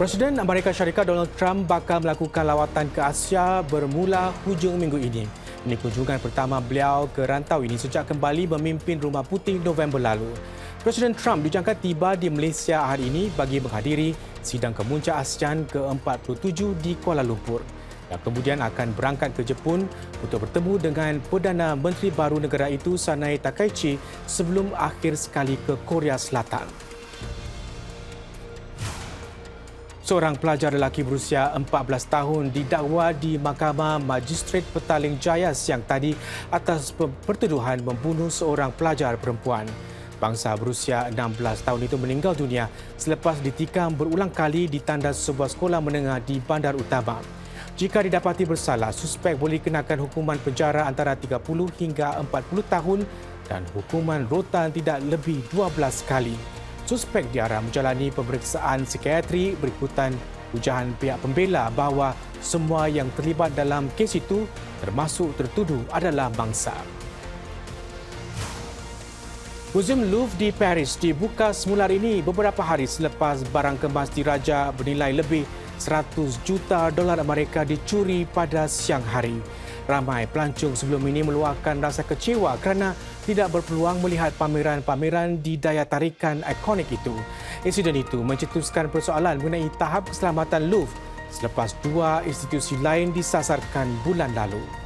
Presiden Amerika Syarikat Donald Trump bakal melakukan lawatan ke Asia bermula hujung minggu ini. Ini kunjungan pertama beliau ke rantau ini sejak kembali memimpin Rumah Putih November lalu. Presiden Trump dijangka tiba di Malaysia hari ini bagi menghadiri sidang kemuncak ASEAN ke-47 di Kuala Lumpur. Dan kemudian akan berangkat ke Jepun untuk bertemu dengan Perdana Menteri baru negara itu Sanai Takaichi sebelum akhir sekali ke Korea Selatan. Seorang pelajar lelaki berusia 14 tahun didakwa di Mahkamah Magistrat Petaling Jaya siang tadi atas pertuduhan membunuh seorang pelajar perempuan. Bangsa berusia 16 tahun itu meninggal dunia selepas ditikam berulang kali di tandas sebuah sekolah menengah di Bandar Utama. Jika didapati bersalah, suspek boleh kenakan hukuman penjara antara 30 hingga 40 tahun dan hukuman rotan tidak lebih 12 kali suspek diarah menjalani pemeriksaan psikiatri berikutan ujahan pihak pembela bahawa semua yang terlibat dalam kes itu termasuk tertuduh adalah bangsa. Museum Louvre di Paris dibuka semula ini beberapa hari selepas barang kemas diraja bernilai lebih 100 juta dolar Amerika dicuri pada siang hari. Ramai pelancong sebelum ini meluahkan rasa kecewa kerana tidak berpeluang melihat pameran-pameran di daya tarikan ikonik itu. Insiden itu mencetuskan persoalan mengenai tahap keselamatan Louvre selepas dua institusi lain disasarkan bulan lalu.